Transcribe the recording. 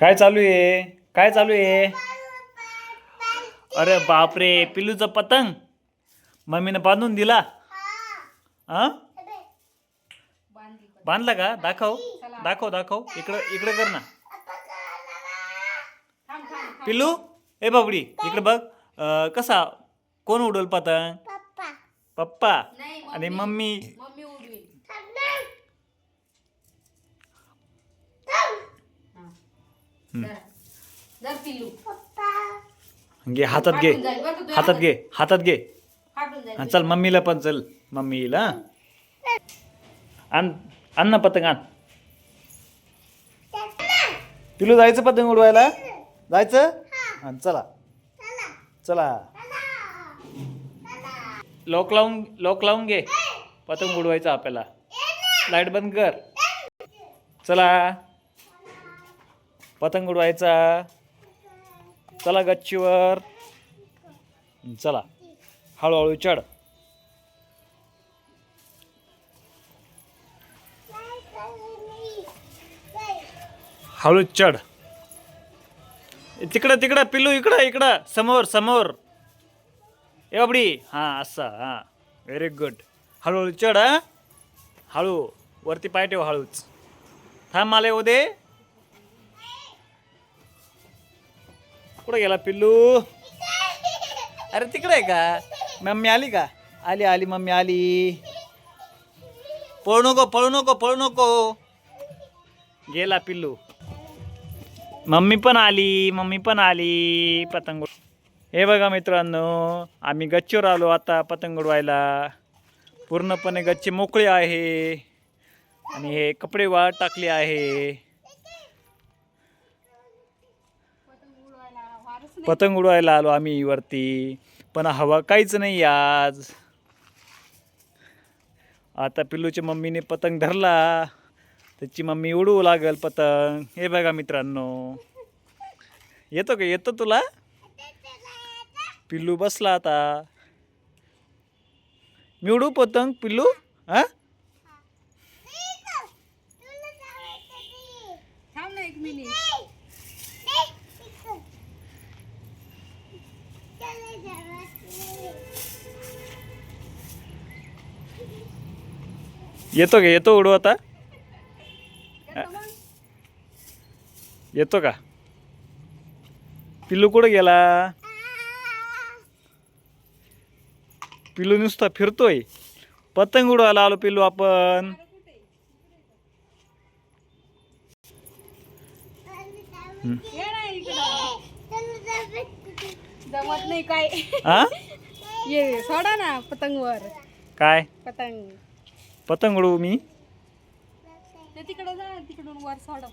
काय चालू आहे? काय चालू आहे? अरे बापरे पिल्लूचा पतंग. मम्मीने बांधून दिला. हा? बांधला का? दाखव. दाखव दाखव. इकडं इकडं कर ना. पिल्लू ए बाबडी इकडे बघ. अं, कसा? कोण उडवल पतंग? पप्पा. नाही, आणि मम्मी मम्मी उडवी पिल्लू. घे हातात घे. हातात घे हातात घे. हा चल मम्मीला पण चल. मम्मीला आण आण ना पतंग आण. पिलू जायचं पतंग उडवायला? जायचं? हा, चला. चला. लॉक लावून लॉक लावून घे. पतंग उडवायचं आपल्याला. लाइट बंद कर. चला. पतंग उडवायचा. चला गच्चीवर. चला. हळूहळू चढ. हळू चढ. तिकडं तिकडं पिल्लू इकडं इकडं. समोर समोर. ए बाबडी. हां असं हां. व्हेरी गुड हळूहळू चढ हळू. वरती पाय ठेव हळूच. थांब मला येऊ दे कुठं गेला पिल्लू? अरे तिकडे आहे का? मम्मी आली का? आली आली मम्मी आली. पळू नको पळू नको पळू नको. गेला पिल्लू. मम्मी पण आली मम्मी पण आली. पतंग उड- हे बघा मित्रांनो आम्ही गच्चीवर आलो आता पतंग उडवायला. पूर्णपणे गच्ची मोकळी आहे. आणि हे कपडे वाळ टाकले आहे. पतंग उडवायला आलो आम्ही वरती. पण हवा काहीच नाही आज. आता पिल्लूच्या मम्मीने पतंग धरला. त्याची मम्मी उडवू लागल पतंग. हे बघा मित्रांनो. येतो का? येतो तुला? पिल्लू बसला आता. मी उडू पतंग पिल्लू? हा? एक मिनिट. येतो का? येतो उडू आता? येतो का? पिल्लू कुठं गेला? पिल्लू नुसता फिरतोय. पतंग उडवायला आलो पिल्लू आपण. जमत नाही काय. हा ये सोडा ना पतंगवर. काय? पतंग. पतंग उडवू मी. ते तिकडे जा तिकडून वर सोडा.